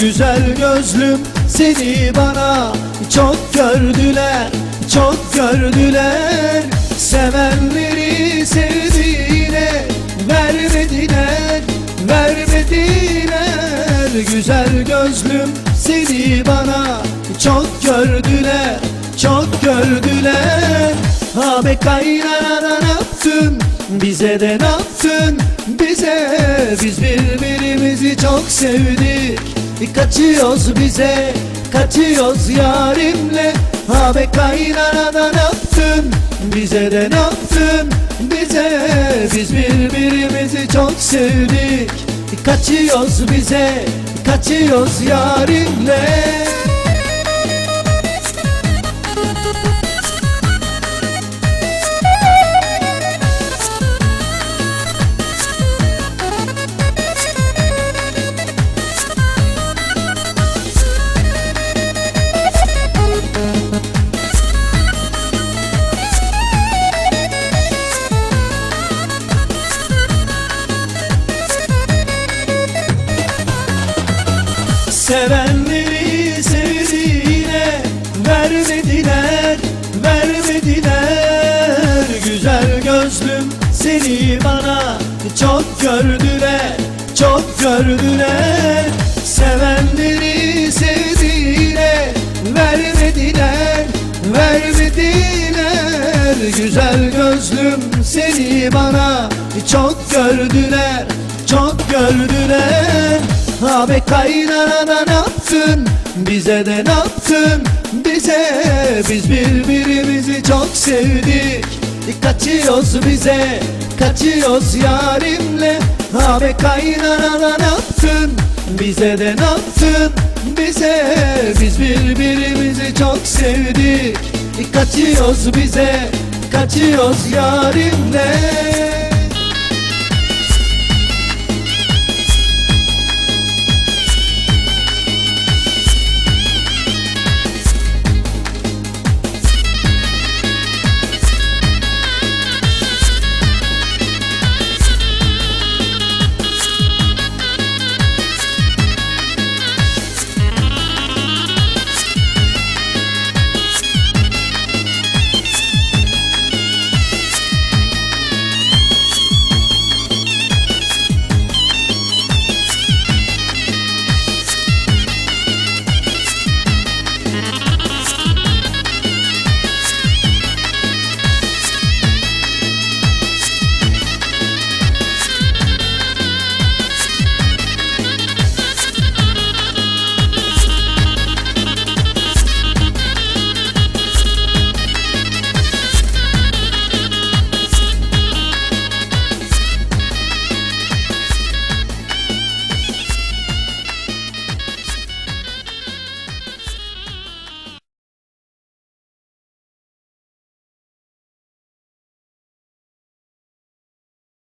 güzel gözlüm seni bana çok gördüler çok gördüler. Sevenleri sevdiğine vermediler vermediler. Güzel gözlüm seni bana çok gördüler çok gördüler. Abi kaynana ne yaptın? Bize de ne yaptın? Bize biz birbirimizi çok sevdik. Kaçıyoruz bize kaçıyoruz yarimle. Abi kaynana da ne yaptın? Bize de ne yaptın? Bize biz birbirimizi çok sevdik. Kaçıyoruz bize kaçıyoruz yarimle Sevenleri sevdiğine vermediler, vermediler. Güzel gözlüm seni bana çok gördüler, çok gördüler. Sevenleri sevdiğine vermediler, vermediler. Güzel gözlüm seni bana çok gördüler, çok gördüler Abi kaynana ne yaptın bize de ne yaptın bize. Biz birbirimizi çok sevdik. Kaçıyoruz bize kaçıyoruz yarimle. Abi kaynana ne yaptın bize de ne yaptın bize. Biz birbirimizi çok sevdik. Kaçıyoruz bize kaçıyoruz yarimle